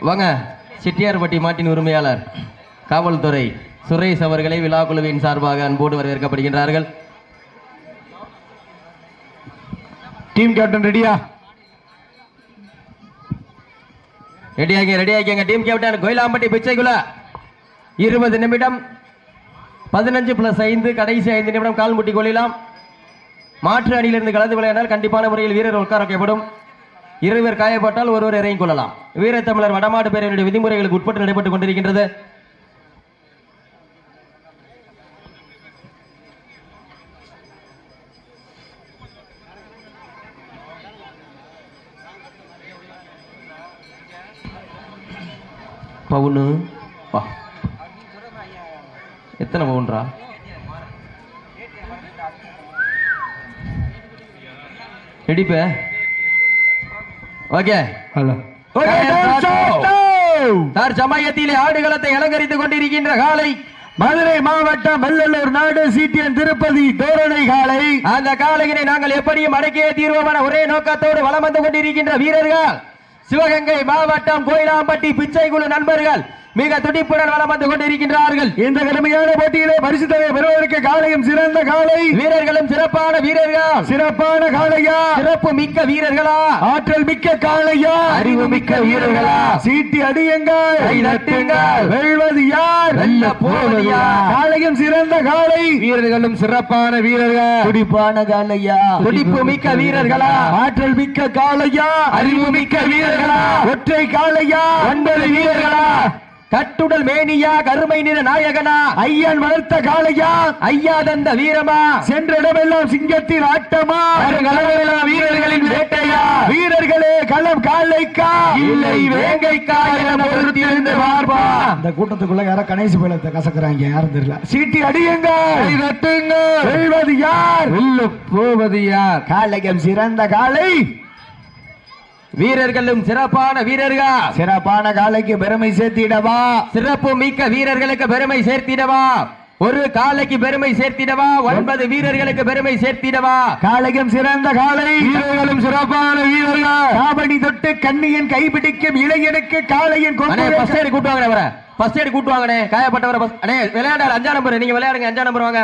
வாங்க செட்டியார்பட்டி மாட்டின் உரிமையாளர் காவல்துறை சுரேஷ் அவர்களை விழா குழுவின் சார்பாக அன்போடு வரவேற்கப்படுகின்றார்கள். டீம் கேப்டன் ரெடியா? ரெடியாகி ரெடியாகிங்க டீம் கேப்டன் கோயிலாம்பட்டி பிச்சைக்குள்ள இருபது நிமிடம் பதினஞ்சு பிளஸ் ஐந்து கடைசி ஐந்து நிமிடம் கால் முட்டி கொள்ளலாம் மாற்று அணியிலிருந்து கலந்து விளையாடினால் கண்டிப்பான முறையில் வீரர் உட்கார வைக்கப்படும் இருவர் காயப்பட்டால் ஒருவர் இறங்கிக் கொள்ளலாம். வீரத்தமிழர் வடமாடு பேரவையினுடைய விதிமுறைகளுக்கு உட்பட்டு நடைபெற்றுக் கொண்டிருக்கின்றது. பவுனு வா. எத்தனை பவுன்றா? ரெடிப்ப ஓகே. ஹலோ. தார் சமயத்திலே ஆடுகளத்தை அலங்கரித்துக் கொண்டிருக்கின்ற காலை. மதுரை மாவட்டம் வெள்ளலூர் நாடு சிடிஎன் திருப்பதி தோரணை காலை. அந்த காலையினை நாங்கள் எப்படியும் அடக்கிய தீர்வோமான ஒரே நோக்கத்தோடு வலம் வந்து கொண்டிருக்கின்ற வீரர்கள். சிவகங்கை மாவட்டம் கோயிலாம்பட்டி பிச்சைக்குழு நண்பர்கள். மிக துடிப்புடன் வலம் வந்து கொண்டிருக்கின்றார்கள். இந்த கடுமையான போட்டியிலே பரிசு தொகை பெறுவதற்கு காலையும் சிறந்த காலை. வீரர்களும் சிறப்பான வீரர்கள்? சிறப்பான காளையா சிறப்பு மிக்க வீரர்களா? ஆற்றல் மிக்க காளையா அறிவு மிக்க வீரர்களா? சீட்டி அடியுங்கள். வெல்வது யார்? வெல்ல போவது யார்? காளையும் சிறந்த காளை வீரர்களும் சிறப்பான வீரர்கள்? துடிப்பான காளையா துடிப்பு மிக்க வீரர்களா? ஆற்றல் மிக்க காளையா அறிவு மிக்க வீரர்களா? ஒற்றை காளையா ஒன்பது வீரர்களா? கட்டுடல் மேனியா கருமை நிற நாயகனா ஐயன் வளர்த்த காளையா ஐயா தந்த வீரமா? சென்ற இடமெல்லாம் சிங்கத்தின் ஆட்டமா? வீரர்களின் வேட்டையா? வீரர்களே களம் காளைக்கா இல்லை வேங்கைக்கா என பொறுத்திருந்து பார்ப்பா. இந்த கூட்டத்துக்குள்ள யாரோ கணேச பயிலத்தை கசக்குறாங்க யாரும் தெரியல. சீட்டி அடியுங்க. வெல்வது யார்? வெல்ல போவது யார்? காளையம் சிறந்த காளை. வீரர்களும் சிறப்பான வீரர்கள். சிறப்பான காளைக்கு பெருமை சேர்த்திடவா? சிறப்பு மிக்க வீரர்களுக்கு பெருமை சேர்த்திடவா? ஒரு காலைக்கு பெருமை சேர்த்திடவா? ஒன்பது வீரர்களுக்கு பெருமை சேர்த்திடவா? காளையம் சிறந்த காளை. வீரர்களும் சிறப்பான வீரர்கள். காவடி தொட்டு கண்ணியின் கைபிடிக்கும் இளைஞனுக்கு கொம்பு ஃபர்ஸ்ட் எய்ட் கூட்டு வாங்கண்ணே அவரை. ஃபர்ஸ்ட் எய்ட் கூட்டு வாங்கண்ணே. காயப்பட்டவரை அண்ணே விளையாடாரு அஞ்சா நம்பர் நீங்க விளையாடுங்க அஞ்சா நம்பர் வாங்க.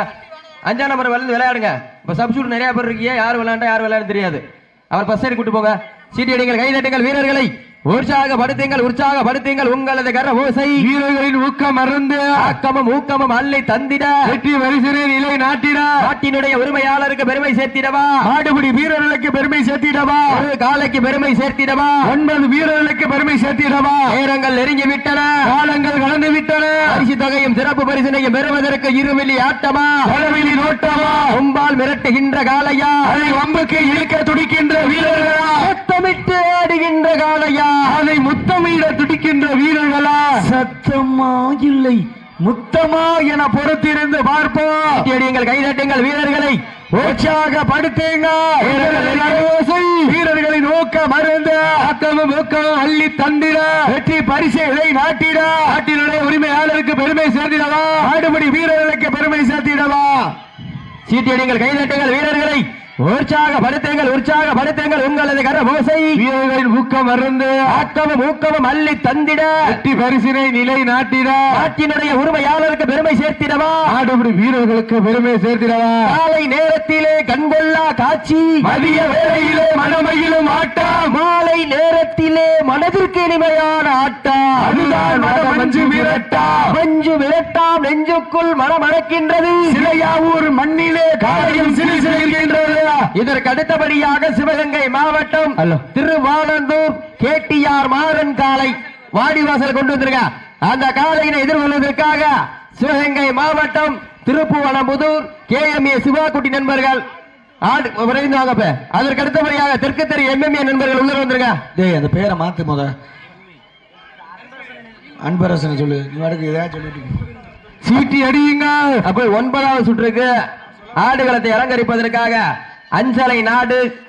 அஞ்சா நம்பர் விளையாண்டு விளையாடுங்க. இப்ப சப்ஸ்டியூட் நிறைய பேர் இருக்கீங்க. யார் விளையாண்டா யார் விளையாட தெரியாது. அவர் ஃபர்ஸ்ட் எய்ட் கூட்டு போங்க. சீட்டியடிகள் கைதட்டுங்கள் வீரர்களை. உற்சாகப்படுத்துங்கள் உற்சாகப்படுத்துங்கள் உங்களது கர ஓசை. வீரர்களின் ஊக்கம் மறந்து ஆக்கமும் ஊக்கமும் அள்ளி தந்திட. வெற்றி வரிசனை நிலை நாட்டிட. நாட்டினுடைய உரிமையாளருக்கு பெருமை சேர்த்திடவா? மாடுபிடி வீரர்களுக்கு பெருமை சேர்த்திடவா? ஒரு காலைக்கு பெருமை சேர்த்திடவா? ஒன்பது வீரர்களுக்கு பெருமை சேர்த்திடவா? நேரங்கள் நெருங்கி விட்டன. காலங்கள் கலந்து விட்டன. பரிசு தொகையும் சிறப்பு பரிசினையும் பெறுவதற்கு இருவெளி ஆட்டமா? பலவெளி நோட்டமா? கும்பால் மிரட்டுகின்ற காளையா? அதை வம்புக்கு இழுக்க துடிக்கின்ற வீரர்களா? சத்தமிட்டு ஆடுகின்ற காளையா? அதை முத்தமிட துடிக்கின்ற வீரர்களா? சத்தமா இல்லை. முத்தமா என பொறுத்திருந்து பார்ப்போம். அடியுங்கள் கைதட்டுங்கள் வீரர்களை. உற்சாகப்படுத்துங்க. வீரர்களின் ஊக்க மருந்து. ஆக்கமும் ஊக்கமும் அள்ளி தந்திட. வெற்றி பரிசுகளை நாட்டிட. நாட்டினுடைய உரிமையாளருக்கு பெருமை சேர்த்திடவா? ஆடுபடி வீரர்களுக்கு பெருமை சேர்த்திடவா? சீட்டியடிங்கள் கைதட்டுங்கள் வீரர்களை. உற்சாகப்படுத்துங்கள் உற்சாகப்படுத்துங்கள் உங்களது கர ஓசை. வீரர்களின் ஊக்கம் மருந்து ஆக்கமும் ஊக்கமும் அள்ளி தந்திட. வெற்றி பரிசினை நிலை நாட்டிட. நாட்டினுடைய உரிமையாளருக்கு பெருமை சேர்த்திடவா? ஆடுபடி வீரர்களுக்கு பெருமை சேர்த்திடவா? காலை நேரத்திலே கண்கொள்ளா காட்சி. மதிய வேளையிலே மனமையிலும் ஆட்டம். மாலை நேரத்திலே மனதிற்கு இனிமையான ஆட்டம். அதுதான் மனமஞ்சு விரட்டா. மஞ்சு விரட்டாம் நெஞ்சுக்குள் மனமடக்கின்றது. சிலையாவூர் மண்ணிலே காலையும் சிறு சிறுகின்றது இதற்கு அடுத்தபடியாக சிவகங்கை மாவட்டம். திருவானந்தூர் கேட்டியார் மாறன் காலை வாடிவாசல் கொண்டு வந்திருக்க. அந்த காலையினை எதிர்கொள்வதற்காக சிவகங்கை மாவட்டம் திருப்புவனம்புதூர் கே எம் ஏ சிவாக்குட்டி நண்பர்கள். விரைந்து வாங்கப்ப அதற்கு அடுத்தபடியாக தெற்கு தெரு எம்எம்ஏ நண்பர்கள் உள்ள வந்திருக்க. டேய் அந்த பேரை மாத்து முத. அன்பரசனை சொல்லு. நீ வடக்கு ஏதாவது சொல்லிட்டு சீட்டி அடியுங்க. அப்போ ஒன்பதாவது சுற்றுக்கு ஆடுகளத்தை அலங்கரிப்பதற்காக அஞ்சலை நாடு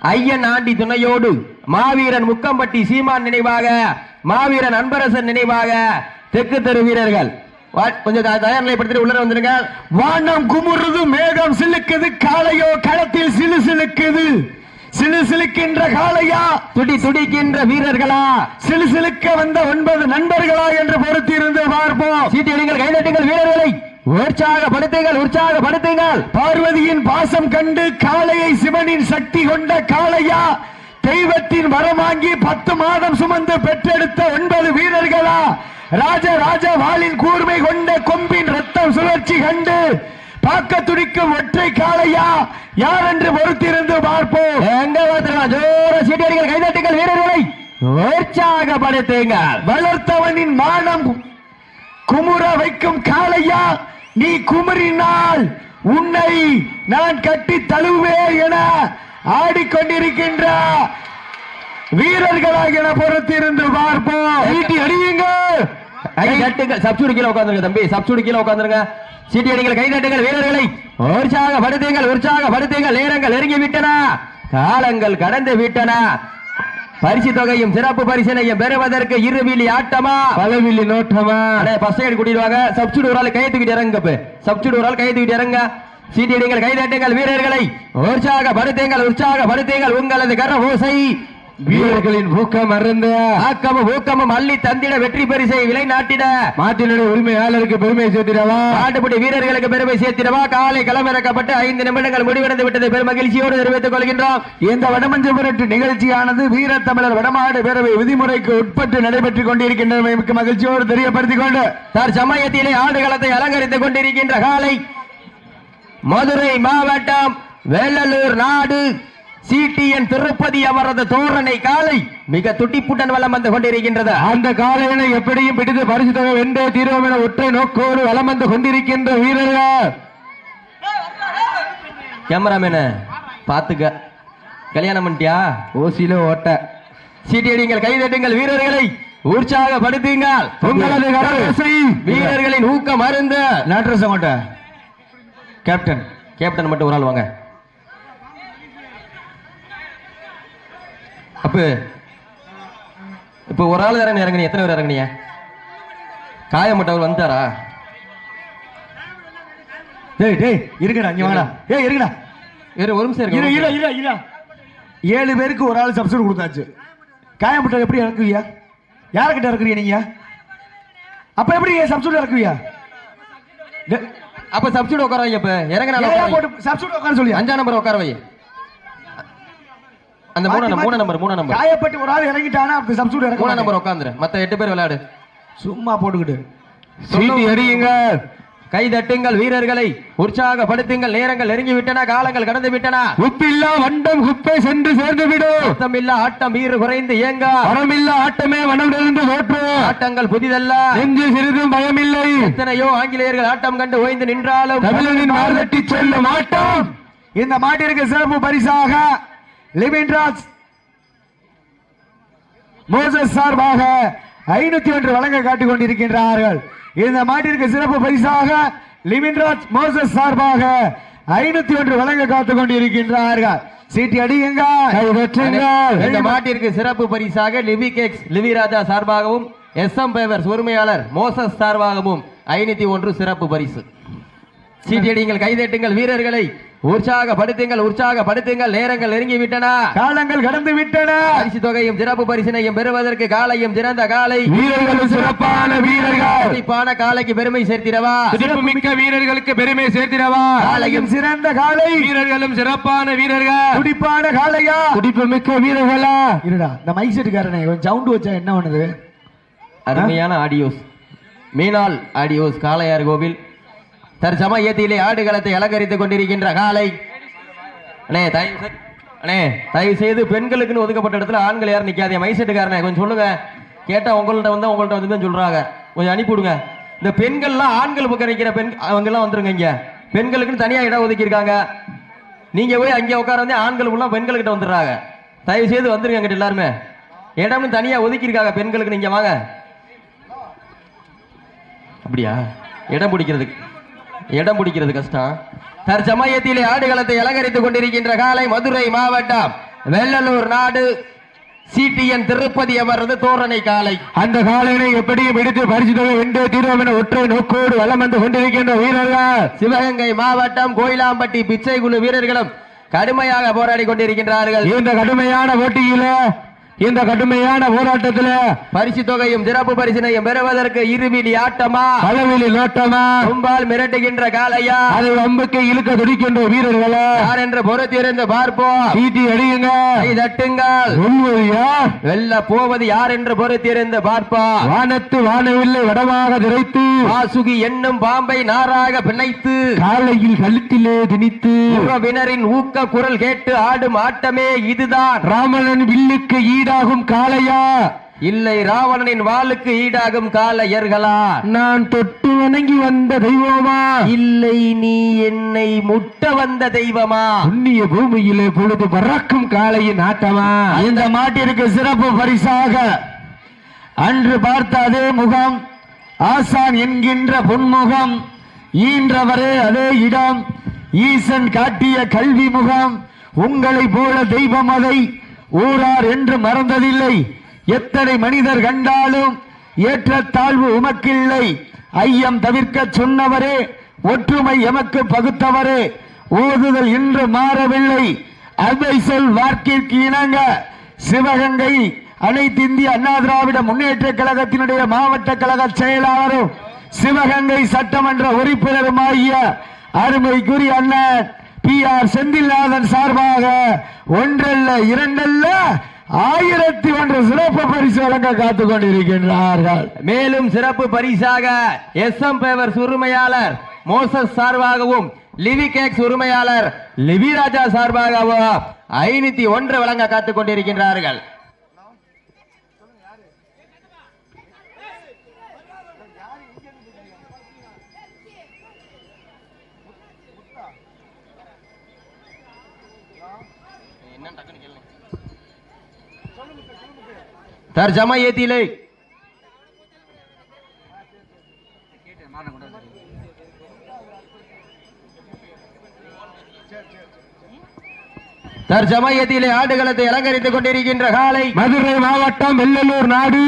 ஐயன் ஆண்டி துணையோடு மாவீரன் முக்கம்பட்டி சீமான் நினைவாக மாவீரன் அன்பரசன் நினைவாக தெற்கு தெரு வீரர்கள். வா- கொஞ்சம் த- தயார் நிலைப்படுத்தி உள்ள வந்துருங்க. வானம் குமுறுது மேகம் சிலுக்குது காலையோ களத்தில் சிலு சிலுக்குது. சிலுசிலுக்கின்ற காளையா? துடி துடிக்கின்ற வீரர்களா? சிலுசிலுக்க வந்த ஒன்பது நண்பர்களா என்று பொறுத்திருந்து பார்ப்போம். சீட்டி அடிங்கள் கைதட்டுங்கள் வீரர்களை. உற்சாகப்படுத்துங்கள் உற்சாகப்படுத்துங்கள். பார்வதியின் பாசம் கண்டு காளையை சிவனின் சக்தி கொண்ட காளையா? தெய்வத்தின் வரமாங்கி பத்து மாதம் சுமந்து பெற்றெடுத்த ஒன்பது வீரர்களா? ராஜ ராஜ வாளின் கூர்மை கொண்ட கொம்பின் ரத்தம் சுழற்சி கண்டு பார்க்க துடிக்கும் ஒற்றை காளையா? யார் என்று பொறுத்திருந்து பார்ப்போம். எங்க ஜோர சீட்டி அடிங்கள் கைதட்டுங்கள் வீரர்களை உற்சாகப்படுத்துங்கள் வளர்த்தவனின் மானம் குமுற வைக்கும் காளையா? நீ குமுறினால் உன்னை நான் கட்டி தழுவேன் என ஆடிக்கொண்டிருக்கின்ற வீரர்களாக என பொறுத்திருந்து பார்ப்போம். அடியுங்கள். சப்சூடு கீழே உட்காந்துருங்க தம்பி. சப்சூடு கீழே உட்காந்துருங்க சீட்டி அடிங்கள் கை தட்டுங்கள் வீரர்களை உற்சாகப்படுத்துங்கள் உற்சாகப்படுத்துங்கள். நேரங்கள் நெருங்கி விட்டன காலங்கள் கடந்து விட்டன. பரிசு தொகையும் சிறப்பு பரிசனையும் பெறுவதற்கு இருவிழி ஆட்டமா? பலவில்லி நோட்டமா? அடே ஃபர்ஸ்ட் எய்ட் கூட்டிட்டு வாங்க சப்ஸ்டியூட் ஒரு ஆள் கை தூக்கிட்டு இறங்க சப்ஸ்டியூட் ஒரு ஆள் கை தூக்கிட்டு இறங்க. சீட்டி அடிங்கள் கை தட்டுங்கள் வீரர்களை உற்சாகப்படுத்துங்கள் உற்சாகப்படுத்துங்கள். உங்களது கர ஓசை வீரர்களின் ஊக்கம் அருந்த. ஆக்கமும் ஊக்கமும் அள்ளி தந்திட வெற்றி பரிசை விலை நாட்டிட. மாட்டினுடைய உரிமையாளருக்கு பெருமை சேர்த்திடவா? நாட்டுப்படி வீரர்களுக்கு பெருமை சேர்த்திடவா? காலை களமிறக்கப்பட்டு ஐந்து நிமிடங்கள் முடிவடைந்து விட்டதை பெரும் மகிழ்ச்சியோடு தெரிவித்துக் கொள்கின்றோம். இந்த வடமஞ்சபுரட்டு நிகழ்ச்சியானது வீர தமிழர் வடமாடு பேரவை விதிமுறைக்கு உட்பட்டு நடைபெற்றுக் கொண்டிருக்கின்றன மிக்க மகிழ்ச்சியோடு தெரியப்படுத்திக் கொண்டு. தற்சமயத்திலே ஆடுகளத்தை அலங்கரித்துக் கொண்டிருக்கின்ற காலை மதுரை மாவட்டம் வேலலூர் நாடு. சிடிஎன் திருப்பதி அவரது தோரணை காலை மிக துட்டிப்புடன் வலம் வந்து கொண்டிருக்கின்றது. அந்த காலையினை எப்படியும் பிடித்து பரிசு தொகை வென்றே தீர்வோம் என ஒற்றை நோக்கோடு வலம் வந்து கொண்டிருக்கின்ற வீரர்கள். கேமராமேனு பாத்துக்க கல்யாணம் பண்ணிட்டியா? ஓசியில ஓட்ட. சீட்டி அடிங்கள் கைதட்டுங்கள் வீரர்களை. உற்சாகப்படுத்துங்கள். உங்களது வீரர்களின் ஊக்கம் அருந்து நாட்ரஸ் கேப்டன் கேப்டன் மட்டும் ஒரு ஆள் வாங்க. அப்ப இப்ப ஒரு ஆள் தானே இறங்குனீங்க எத்தனை பேர் இறங்குனீங்க? காயப்பட்டவர் வந்தாரா டேய் டேய் இருக்குடா இங்க வாடா. ஏய் இருக்குடா இரு ஒரு நிமிஷம் இரு இருங்க. இரு இரு இரு. ஏழு பேருக்கு ஒரு ஆள் சப்சிடி கொடுத்தாச்சு. காயம்பட்டவர் எப்படி இறக்குவியா? யார்கிட்ட இறக்குறீங்க நீங்க? அப்ப எப்படி சப்சிடி இறக்குவியா? அப்ப சப்சிடி உட்கார வைங்க இப்ப. இறங்கினா. போட்டு சப்சிடி உட்கார சொல்லியா? அஞ்சாம் நம்பர் உட்கார வை அந்த மூணு மூணு நம்பர் மூணு நம்பர். காயப்பட்டு ஒரு ஆள் இறங்கிட்டானா? அப்ப சப்சிடி இறக்க மூணு. நம்பர் உட்காந்துரு. மத்த எட்டு பேர் விளையாடு. சும்மா போட்டுக்கிட்டு. சீட்டி எறியுங்க கை தட்டுங்கள் வீரர்களை. உற்சாகப்படுத்துங்கள். நேரங்கள் நெருங்கி விட்டன காலங்கள் கடந்து விட்டன உப்பில்லா வண்டம் குப்பை சென்று சேர்ந்து விடும் ஆட்டம் வீறு குறைந்து ஏங்க பணமில்லா ஆட்டமே வனமிருந்து தோற்று. ஆட்டங்கள் புதிதல்ல. நெஞ்சு சிறிதும் பயமில்லை. எத்தனையோ ஆங்கிலேயர்கள் ஆட்டம் கண்டு ஓய்ந்து நின்றாலும். தமிழனின் மார்தட்டி செல்லும் ஆட்டம். இந்த மாட்டிற்கு சிறப்பு பரிசாக லிவின்ராஜ் மோசஸ் சார்பாக ஐநூத்தி ஒன்று வழங்க காட்டிக் கொண்டிருக்கின்றார்கள். இந்த மாட்டிற்கு சிறப்பு பரிசாக லிவின்ராஜ் மோசஸ் சார்பாக ஐநூத்தி ஒன்று வழங்க காத்துக் கொண்டிருக்கின்றார்கள். சீட்டி அடியுங்க. இந்த மாட்டிற்கு சிறப்பு பரிசாக லிவி கேக்ஸ் லிவி ராஜா சார்பாகவும் எஸ் எம் பேவர்ஸ் உரிமையாளர் மோசஸ் சார்பாகவும் ஐநூத்தி ஒன்று சிறப்பு பரிசு. சீட்டியடிங்கள் கைதட்டுங்கள் வீரர்களை. உற்சாகப்படுத்துங்கள் உற்சாகப்படுத்துங்கள். நேரங்கள் நெருங்கி விட்டன காலங்கள் கடந்து விட்டன பரிசு தொகையும் சிறப்பு பரிசினையும் பெறுவதற்கு காலையும் சிறந்த காலை. வீரர்களும் சிறப்பான வீரர்கள். துடிப்பான காலைக்கு பெருமை சேர்த்திடவா? சிறப்பு மிக்க வீரர்களுக்கு பெருமை சேர்த்திடவா? காலையும் சிறந்த காலை. வீரர்களும் சிறப்பான வீரர்கள். துடிப்பான காளையா துடிப்பு மிக்க வீரர்களா? இருடா இந்த மைக் செட்டுக்காரனே சவுண்ட் வச்சா என்ன பண்ணுது அருமையான ஆடியோஸ் மீனால் ஆடியோஸ் காளையார் கோவில். தற்சமயத்திலே ஆடுகளத்தை அலங்கரித்துக் கொண்டிருக்கின்ற காலை. அண்ணே தயவு அண்ணே தயவு செய்து பெண்களுக்குன்னு ஒதுக்கப்பட்ட இடத்துல ஆண்கள் யாரும் நிற்காதே மைசெட்டுக்காரனே கொஞ்சம் சொல்லுங்க. கேட்டா உங்கள்ட்ட வந்தா உங்கள்ட்ட வந்து சொல்றாங்க. கொஞ்சம் அனுப்பிவிடுங்க. இந்த பெண்கள்லாம் ஆண்கள் பக்கம் நிற்கிற பெண் அவங்க எல்லாம் வந்துருங்க இங்க. பெண்களுக்குன்னு தனியா இடம் ஒதுக்கியிருக்காங்க நீங்க போய் அங்கே உட்கார வந்து ஆண்கள் உள்ள பெண்கள்கிட்ட வந்துடுறாங்க. தயவு செய்து வந்துருங்க எங்கிட்ட எல்லாருமே. இடம்னு தனியா ஒதுக்கியிருக்காங்க பெண்களுக்கு நீங்க வாங்க. அப்படியா? இடம் பிடிக்கிறதுக்கு. இடம் பிடிக்கிறது கஷ்டம். தற்சமயத்திலே ஆடுகளத்தை அலங்கரித்துக் கொண்டிருக்கின்ற காலை மதுரை மாவட்டம் வெள்ளலூர் நாடு சிடிஎன் திருப்பதி அமர்ந்து தோரணை காலை. அந்த காலையை எப்படியும் எடுத்து பரிசு தொகை வென்று தீர்வோம் என ஒற்றை நோக்கோடு வலம் வந்து கொண்டிருக்கின்ற வீரர்கள். சிவகங்கை மாவட்டம் கோயிலாம்பட்டி பிச்சை குழு வீரர்களும் கடுமையாக போராடி கொண்டிருக்கின்றார்கள். இந்த கடுமையான போட்டியில இந்த கடுமையான போராட்டத்துல பரிசு தொகையும் சிறப்பு பரிசினையும் பெறுவதற்கு இருவிழி ஆட்டமா? அளவிலி நோட்டமா? கும்பால் மிரட்டுகின்ற காளையா? அதை வம்புக்கு இழுக்க துடிக்கின்ற வீரர்களா. யார் என்று பொறுத்திருந்து பார்ப்போம். சீட்டி அடியுங்க. கை தட்டுங்கள். வெல்ல போவது யார் என்று பொறுத்திருந்து பார்ப்போம். வானத்து வானவில்லை வடமாக திரைத்து. வாசுகி என்னும் பாம்பை நாராக பிணைத்து. காலையில் கழுத்திலே திணித்து. உறவினரின் ஊக்க குரல் கேட்டு ஆடும் ஆட்டமே இதுதான். ராமணன் வில்லுக்கு ஈடாகும் காளையா? இல்லை ராவணனின் வாளுக்கு ஈடாகும் காளையர்களா? நான் தொட்டு வணங்கி வந்த தெய்வமா? இல்லை நீ என்னை முட்ட வந்த தெய்வமா? புண்ணிய பூமியிலே பொழுது பறக்கும் காளையின் ஆட்டமா? இந்த மாட்டிற்கு சிறப்பு பரிசாக அன்று பார்த்த அதே முகம் ஆசான் என்கின்ற பொன்முகம் ஈன்றவரே அதே இடம் ஈசன் காட்டிய கல்வி முகம் உங்களை போல தெய்வம் அதை ஊரார் என்று மறந்ததில்லை. எத்தனை மனிதர் கண்டாலும் ஏற்றத்தாழ்வு உமக்கில்லை. ஐயம் தவிர்க்க சொன்னவரே ஒற்றுமை எமக்கு பகுத்தவரே. ஓதுதல் இன்று மாறவில்லை. அவை சொல் வாக்கிற்கு இணங்க சிவகங்கை அனைத்து இந்திய அண்ணா திராவிட முன்னேற்ற கழகத்தினுடைய மாவட்ட கழக செயலாளரும் சிவகங்கை சட்டமன்ற உறுப்பினருமாகிய அருமைக்குரிய அண்ணன் பி ஆர் செந்தில்நாதன் சார்பாக ஒன்றல்ல இரண்டல்ல ஆயிரத்தி ஒன்று சிறப்பு பரிசு வழங்க காத்துக் கொண்டிருக்கின்றார்கள். மேலும் சிறப்பு பரிசாக எஸ் எம் பேவர்ஸ் உரிமையாளர் மோசஸ் சார்பாகவும் லிவி கேக்ஸ் உரிமையாளர் லிவி ராஜா சார்பாகவும் ஐநூத்தி ஒன்று வழங்க காத்துக் கொண்டிருக்கின்றார்கள். தற்சமயத்திலே தற்சமயத்திலே ஆடுகளத்தை அலங்கரித்துக் கொண்டிருக்கின்ற காலை மதுரை மாவட்டம் வெள்ளலூர் நாடு.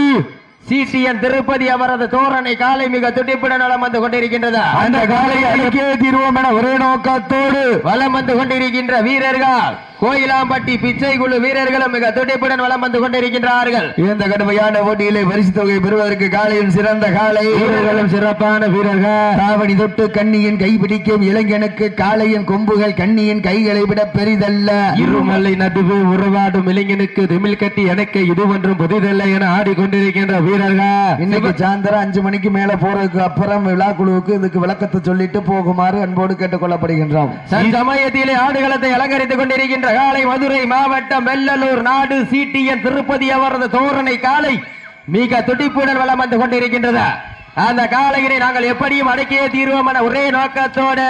சிடிஎன் திருப்பதி அவரது தோரணை காலை மிக துடிப்புடன் வலம் வந்து கொண்டிருக்கின்றது. அந்த காலை அழிக்கே தீர்வோம் என ஒரே நோக்கத்தோடு வலம் வந்து கொண்டிருக்கின்ற வீரர்கள் கோயிலாம்பட்டி பிச்சை குழு வீரர்களும் மிக துடிப்புடன் வலம் வந்து கொண்டிருக்கின்றார்கள். இந்த கடுமையான போட்டியிலே பரிசு தொகை பெறுவதற்கு காலையில் சிறந்த காலை. வீரர்களும் சிறப்பான வீரர்கள். தாவணி தொட்டு கண்ணியின் கைப்பிடிக்கும் இளைஞனுக்கு காளையின் கொம்புகள் கண்ணியின் கைகளை விட பெரிதல்ல. இருமலை நடுவு உறவாடும் இளைஞனுக்கு திமிழ் கட்டி எனக்கு இது ஒன்றும் புதிதல்ல என ஆடிக்கொண்டிருக்கின்ற வீரர்கள். இன்னைக்கு சாயந்தரம் அஞ்சு மணிக்கு மேல போறதுக்கு அப்புறம் விழா குழுவுக்கு இதுக்கு விளக்கத்தை சொல்லிட்டு போகுமாறு அன்போடு கேட்டுக் கொள்ளப்படுகின்றோம் சமயத்திலே ஆடுகளத்தை அலங்கரித்துக் கொண்டிருக்கின்ற காலை மதுரை மாவட்டம் வெள்ளலூர் நாடு சிடிஎன் திருப்பதி அவரது தோரணை காலை மிக துடிப்புடன் வளம் வந்து கொண்டிருக்கின்றது. அந்த காலையினை நாங்கள் எப்படியும் அடக்கியே தீர்வோம் என ஒரே நோக்கத்தோடு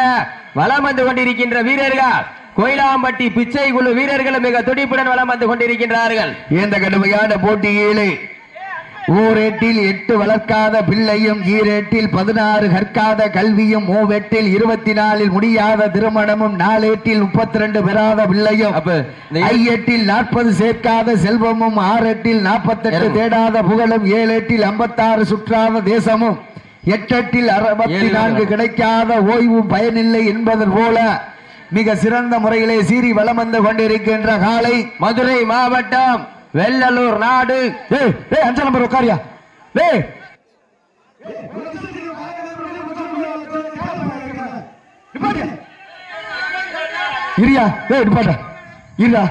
வலம் வந்து கொண்டிருக்கின்ற வீரர்கள் கோயிலாம்பட்டி பிச்சை குழு வீரர்களும் மிக துடிப்புடன் வளம் வந்து கொண்டிருக்கின்றார்கள். இந்த கடுமையான போட்டியிலே ஊரேட்டில் எட்டு வளர்க்காத பிள்ளையும் ஈரேட்டில் பதினாறு கற்காத கல்வியும் மூவெட்டில் இருபத்தி நாலில் முடியாத திருமணமும் நாலேட்டில் முப்பத்தி ரெண்டு பெறாத பிள்ளையும் ஐயெட்டில் நாற்பது சேர்க்காத செல்வமும் ஆறெட்டில் நாற்பத்தெட்டு. தேடாத புகழும் ஏழெட்டில் ஐம்பத்தாறு சுற்றாத தேசமும் எட்டெட்டில் அறுபத்தி நான்கு. கிடைக்காத ஓய்வும் பயனில்லை என்பதன் போல மிக சிறந்த முறையிலே சீறி வலம் வந்து கொண்டிருக்கின்ற காலை மதுரை மாவட்டம் வெள்ளலூர் நாடு. அஞ்சு நம்பர் உட்காரியா? டேய் இரியா டேய் நிப்பாட்ட. இருடா.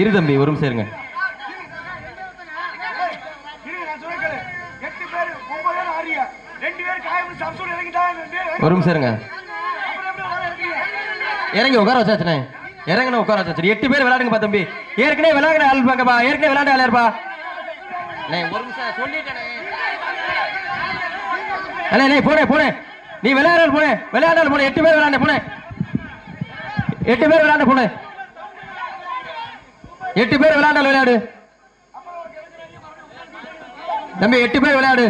இரு தம்பி ஒரு நிமிஷம் இருங்க. ஒரு நிமிஷம் இருங்க. இறங்கி உட்கார வச்சாச்சுனே. இறங்கின உட்கார வச்சாச்சு எட்டு பேர் விளையாடுங்கப்பா தம்பி. ஏற்கனவே விளையாடுற ஆள் பாங்கப்பா ஏற்கனவே விளையாண்ட ஆள் அண்ணே, ஒரு நிமிஷம் சொல்லிட்டேன். போனேன் போனேன் நீ விளையாட போனேன் விளையாட போனேன் எட்டு பேர் விளையாண்ட போனேன் எட்டு பேர் விளையாண்ட போனேன் எட்டு பேர் விளையாண்டால் விளையாடு. தம்பி எட்டு பேர் விளையாடு.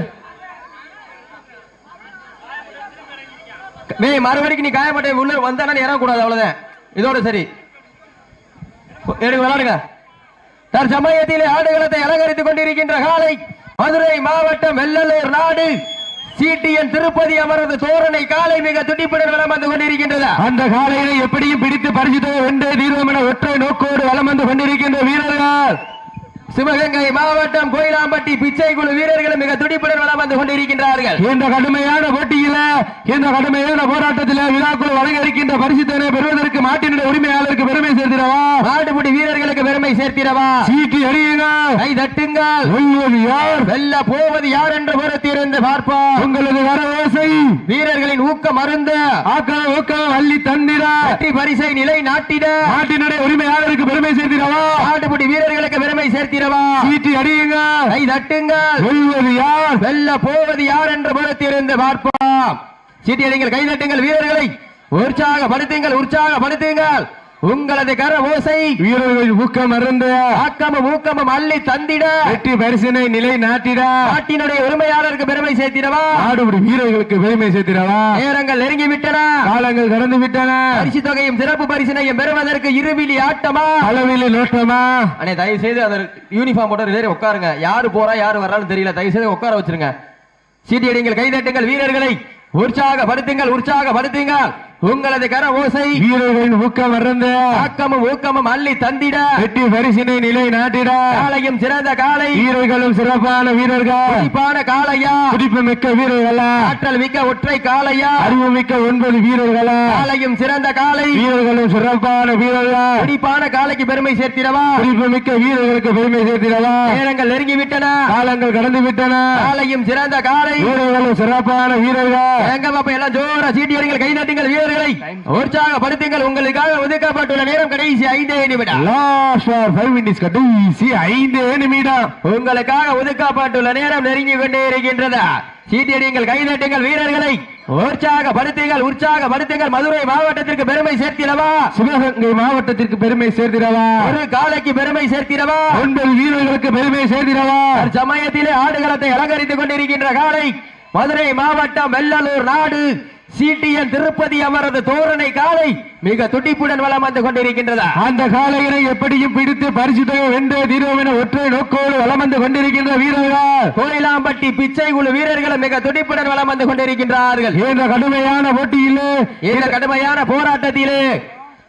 மே மறுபடிக்கு நீ காயப்பட்ட உள்ள வந்தா நீ இறங்கக்கூடாது அவ்வளவுதான். இதோட சரி. எடுங்க விளாடுங்க தற்சமயத்தில் ஆடுகளத்தை அலங்கரித்துக் கொண்டிருக்கின்ற காலை மதுரை மாவட்டம் வெள்ளலூர் நாடு சிடிஎன் திருப்பதி அமரது தோரணை காலை மிக துடிப்புடன் வளம் வந்து கொண்டிருக்கின்றது. அந்த காலையை எப்படியும் பிடித்து பரிசு வென்றே தீர்வோம் என ஒற்றை நோக்கோடு வலம் வந்து கொண்டிருக்கின்ற வீரர்கள் சிவகங்கை மாவட்டம் கோயிலாம்பட்டி பிச்சை குழு வீரர்களும் மிக துடிப்புடன் வலம் வந்து கொண்டிருக்கின்றார்கள். இந்த கடுமையான போட்டியில இந்த கடுமையான போராட்டத்தில விழாக்குழு வழங்க இருக்கின்ற பரிசுத்தனை பெறுவதற்கு மாட்டினுடைய உரிமையாளருக்கு பெருமை சேர்த்திடவா? மாடுபிடி வீரர்களுக்கு பெருமை சேர்த்திடவா? சீட்டி அடியுங்க கை தட்டுங்கள் வெல்வது யார்? வெல்ல போவது யார் என்று பொறுத்திருந்து பார்ப்போம். உங்களது வரவோசை வீரர்களின் ஊக்கம் அருந்த ஆக்கள ஊக்கம் அள்ளி வெற்றி பரிசை நிலை நாட்டிட. நாட்டினுடைய உரிமையாளருக்கு பெருமை சேர்த்திடவா? மாடுபிடி வீரர்களுக்கு பெருமை சேர்த்திடவா சீட்டி அடியுங்க கை தட்டுங்கள். வெல்வது யார்? வெல்ல போவது யார் என்று பொறுத்திருந்து பார்ப்போம். சீட்டியடிங்கள் கை தட்டுங்கள் வீரர்களை. உற்சாகப்படுத்துங்கள் உற்சாகப்படுத்துங்கள். உங்களது கர ஓசை வீரர்கள் ஊக்கம் அருந்த. ஆக்கமும் ஊக்கமும் அள்ளி தந்திட. வெற்றி பரிசினை நிலை நாட்டிடா. நாட்டினுடைய உரிமையாளருக்கு பெருமை சேர்த்திடவா? நாடுபடி வீரர்களுக்கு பெருமை சேர்த்திடவா? நேரங்கள் நெருங்கி விட்டன காலங்கள் கடந்து விட்டன பரிசு தொகையும் சிறப்பு பரிசினையும் பெறுவதற்கு இருவிழி ஆட்டமா? அளவில் நோட்டமா? அண்ணே தயவு செய்து அந்த யூனிஃபார்ம் போட்டு பேரும் உட்காருங்க. யாரு போறா யாரு வர்றான்னு தெரியல. தயவு செய்து உட்கார வச்சிருங்க. சீட்டியடிங்கள் கைதட்டுங்கள் வீரர்களை. உற்சாகப்படுத்துங்கள் உற்சாகப்படுத்துங்கள். உங்களது கர ஓசை வீரர்களின் ஊக்கம் அருந்த ஆக்கமும் ஊக்கமும் அள்ளி தந்திட. வெற்றி பரிசினை நிலை நாட்டிடா. காலையும் சிறந்த காலை. வீரர்களும் சிறப்பான வீரர்கள். துடிப்பான காளையா துடிப்பு மிக்க வீரர்களா. ஆற்றல் மிக்க ஒற்றை காளையா அறிவு மிக்க ஒன்பது வீரர்களா. காலையும் சிறந்த காலை. வீரர்களும் சிறப்பான வீரர்களா. துடிப்பான காலைக்கு பெருமை சேர்த்திடவா. துடிப்பு மிக்க வீரர்களுக்கு பெருமை சேர்த்திடவா. நேரங்கள் நெருங்கி விட்டன. காலங்கள் கடந்து விட்டன. காலையும் சிறந்த காலை. வீரர்களும் சிறப்பான வீரர்கள். எங்க பாப்பா எல்லாம் ஜோரா சீட்டியடிங்கள் கைதட்டுங்கள் வீரர்களை உற்சாகப்படுத்துங்கள். உங்களுக்காக ஒதுக்கப்பட்டுள்ள நேரம் கடைசி ஐந்தே நிமிடம். கடைசி ஐந்து நிமிடம். உங்களுக்காக ஒதுக்கப்பட்டுள்ள நேரம் நெருங்கி கொண்டே இருக்கின்றது. சீட்டியடிங்கள் கைதட்டுங்கள் வீரர்களை. உற்சாகப்படுத்துங்கள் உற்சாகப்படுத்துங்கள். மதுரை மாவட்டத்திற்கு பெருமை சேர்த்திடவா? சிவகங்கை மாவட்டத்திற்கு பெருமை சேர்த்திடவா? ஒரு காலைக்கு பெருமை சேர்த்திடவா? ஒன்பது வீரர்களுக்கு பெருமை சேர்த்திடவா? சமயத்திலே ஆடுகளத்தை அலங்கரித்துக் கொண்டிருக்கின்ற காலை மதுரை மாவட்டம் வெள்ளலூர் நாடு. சிடிஎன் திருப்பதி அமரது தோரணை காலை மிக துடிப்புடன் வலம் வந்து கொண்டிருக்கின்றது? அந்த காலையினை எப்படியும் பிடித்து பரிசுத்தை வென்று தீர்வோம் என ஒற்றை நோக்கோடு வலம் வந்து கொண்டிருக்கின்ற வீரர்கள். கோயிலாம்பட்டி பிச்சை குழு வீரர்களும் மிக துடிப்புடன் வலம் வந்து கொண்டிருக்கின்றார்கள். இந்த கடுமையான போட்டியிலே இந்த கடுமையான போராட்டத்திலே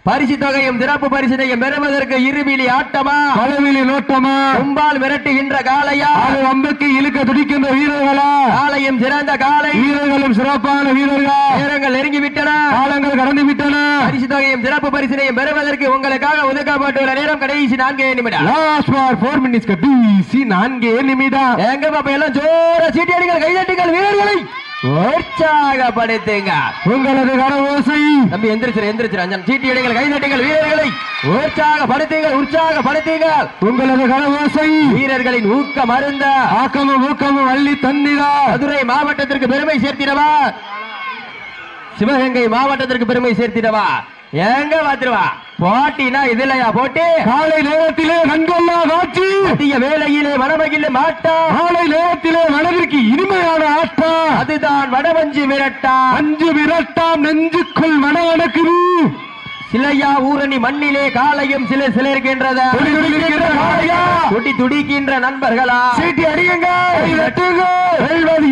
பரிசு தொகையும் சிறப்பு பரிசினையும் பெறுவதற்கு இருவிழி ஆட்டமா? அளவிலி நோட்டமா? கும்பால் மிரட்டுகின்ற காளையா? அது அம்புக்கு இழுக்க துடிக்கின்ற வீரர்களா? காலையும் சிறந்த காலை வீரர்களும் சிறப்பான வீரர்கள். நேரங்கள் நெருங்கி விட்டன காலங்கள் கடந்து விட்டன பரிசு தொகையும் சிறப்பு பரிசினையும் பெறுவதற்கு உங்களுக்காக ஒதுக்கப்பட்டுள்ள நேரம் கடைசி நான்கே நிமிடம். லாஸ்ட் ஃபார் ஃபோர் மினிட்ஸ் கடைசி நான்கே நிமிடம். எங்க பாப்பா எல்லாம் ஜோர சீட்டியடிகள் கைதட்டுங்கள் வீரர்களை. உற்சாகப்படுத்துங்க. உங்களது கரவோசை தம்பி எந்திரிச்சிரு எந்திரிச்சிரு அஞ்சன் சீட்டியடிகள் கைதட்டுங்கள் வீரர்களை உற்சாகப்படுத்துங்கள் உற்சாகப்படுத்துங்கள். உங்களது கரவோசை வீரர்களின் ஊக்கம் அருந்த. ஆக்கமும் ஊக்கமும் அள்ளி தந்திரா மதுரை மாவட்டத்திற்கு பெருமை சேர்த்திடவா? சிவகங்கை மாவட்டத்திற்கு பெருமை சேர்த்திடவா? எங்க பாத்துருவா போட்டினா இதுலயா போட்டி? காலை நேரத்திலே கண்கொள்ளா காட்சி. மதிய வேளையிலே மணமகிழ மாட்டா. காலை நேரத்திலே மனதிற்கு இனிமையான ஆட்டம் அதுதான் வடவஞ்சி விரட்டா. அஞ்சு விரட்டாம் நெஞ்சுக்குள் மனவனக்குது சிலையா ஊரணி மண்ணிலே காலையும் சில சிலர்கின்றத. துடி துடிக்கின்ற நண்பர்களா. சீட்டி அடியுங்க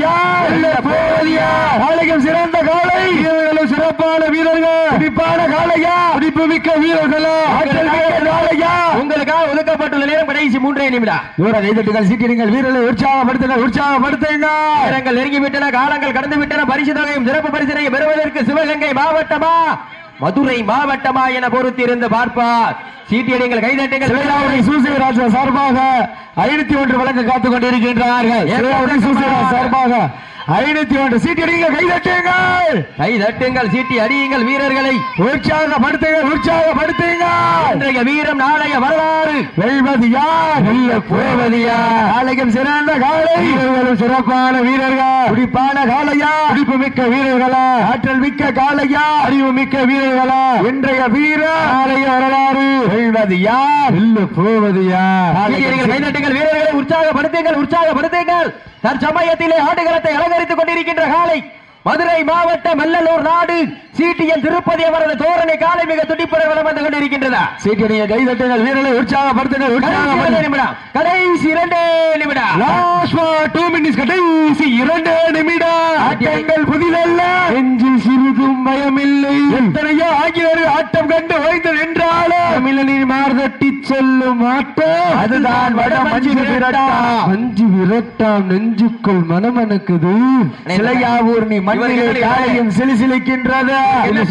யார்? வெல்ல போவது யார் காளையும் சிறந்த காளை வீரர்களும் சிறப்பான வீரர்கள் துடிப்பான காளையா? துடிப்பு மிக்க வீரர்களா. உங்களுக்காக ஒதுக்கப்பட்டுள்ள நேரம் கடைசி மூன்றே நிமிடம். தூர கைதட்டுகள் சீட்டிடுங்கள் வீரர்களை உற்சாகப்படுத்துங்கள் உற்சாகப்படுத்துங்க நேரங்கள் நெருங்கி விட்டன காலங்கள் கடந்து விட்டன பரிசு தொகையும் சிறப்பு பரிசினையும் பெறுவதற்கு சிவகங்கை மாவட்டமா? மதுரை மாவட்டமா என பொறுத்திருந்து பார்ப்பார். சீட்டியடிங்கள் கைதட்டுங்கள் சிலையாவுடைய சூசிகராஜா சார்பாக ஐநூத்தி ஒன்று வழங்க காத்துக் கொண்டிருக்கின்றார்கள். சார்பாக ஐநூத்தி ஒன்று சீட்டிடுங்கள் கைதட்டுங்கள் கை தட்டுங்கள். சீட்டி அடியுங்கள் வீரர்களை. உற்சாகப்படுத்துங்கள் உற்சாகப்படுத்துங்கள். இன்றைய வீரம் நாளைய வரலாறு. வெல்வது யார் வெல்ல போவது யார் காலையும் சிறந்த காலை. வீரர்களும் சிறப்பான வீரர்கள். துடிப்பான காளையா துடிப்பு மிக்க வீரர்களா. ஆற்றல் மிக்க காளையா அறிவு மிக்க வீரர்களா. இன்றைய வீர நாளைய வரலாறு. வெல்வது யார் வெல்ல போவது யார் சீட்டியடிங்கள் கைதட்டுங்கள் வீரர்களை உற்சாகப்படுத்துங்கள் உற்சாகப்படுத்துங்கள். தற்சமயத்திலே ஆடுகளத்தை அலங்கரித்துக் கொண்டிருக்கின்ற காலை மதுரை மாவட்டம் வெள்ளலூர் நாடு சிடிஎன் திருப்பதி அவரது தோரணை காலை மிக துடிப்புற வளம் வந்து கொண்டிருக்கின்றதா? சீக்கிரிய கை தட்டுங்கள் வீரர்களை உற்சாகப்படுத்துங்கள் கடைசி இரண்டு நிமிடம் கடைசி இரண்டு நிமிடம். லாஸ்ட் டூ மினிட்ஸ் கடைசி இரண்டு நிமிடம். ஆட்டங்கள் புதிதல்ல நெஞ்சில் சிறிதும் பயமில்லை. எத்தனையோ ஆகியோர் ஆட்டம் கண்டு ஓய்ந்து நின்றாலும் தமிழனின் மார்தட்டி செல்லும் அதுதான் வட மஞ்சு விரட்டாம் மஞ்சு விரட்டாம் நெஞ்சுக்குள் மனமனுக்குது சிலையாவூர் நீ மண்ணிலே காலையும் சிலிசிலிக்கின்றது என்ன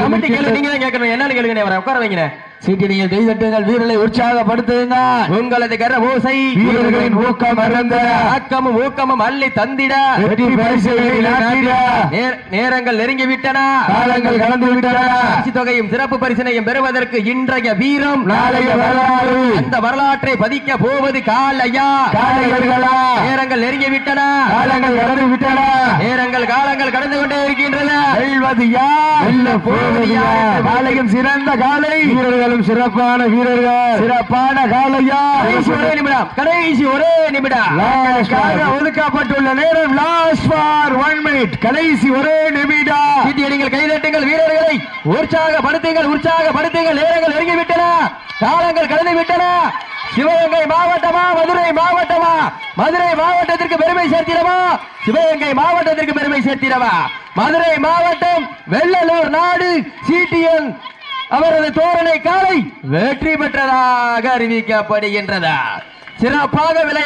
என்னன்னு கேளுங்க வர உட்கார வைங்க சீட்டினியை கை தட்டுங்கள் வீரர்களை உற்சாகப்படுத்துங்க உங்களது கர ஓசை வீரர்களின் ஊக்கம் அறந்த ஆக்கமும் ஊக்கமும் அள்ளி தந்திட. நேரங்கள் நெருங்கி விட்டன காலங்கள் கடந்து விட்டன தொகையும் சிறப்பு பரிசினையும் பெறுவதற்கு இன்றைய வீரம் நாளைய வரலாறு. அந்த வரலாற்றை பதிக்க போவது காலையா? நேரங்கள் நெருங்கி விட்டன காலங்கள் கடந்து விட்டன நேரங்கள் காலங்கள் கடந்து கொண்டே இருக்கின்றன. வெல்வது யார் போவது யார் காலையும் சிறந்த காலை. வீரர்களும் சிறப்பான வீரர்கள். சிறப்பான காலையா? கடைசி ஒரே நிமிடம் கடைசி ஒரே நிமிடம். ஒதுக்கப்பட்டுள்ள நேரம் லாஸ்ட் ஃபார் ஒன் மினிட் கடைசி ஒரே நிமிடம். சீட்டியடிங்கள் கைதட்டுங்கள் வீரர்களை. உற்சாகப்படுத்துங்கள் உற்சாகப்படுத்துங்கள். நேரங்கள் நெருங்கி விட்டன காலங்கள் கடந்து விட்டன. சிவகங்கை மாவட்டமா மதுரை மாவட்டமா? மதுரை மாவட்டத்திற்கு பெருமை சேர்த்திடவா? சிவகங்கை மாவட்டத்திற்கு பெருமை சேர்த்திடவா? மதுரை மாவட்டம் வெள்ளலூர் நாடு சிடிஎன் அவரது தோரணை காலை வெற்றி பெற்றதாக அறிவிக்கப்படுகின்றதா சிறப்பாக விளை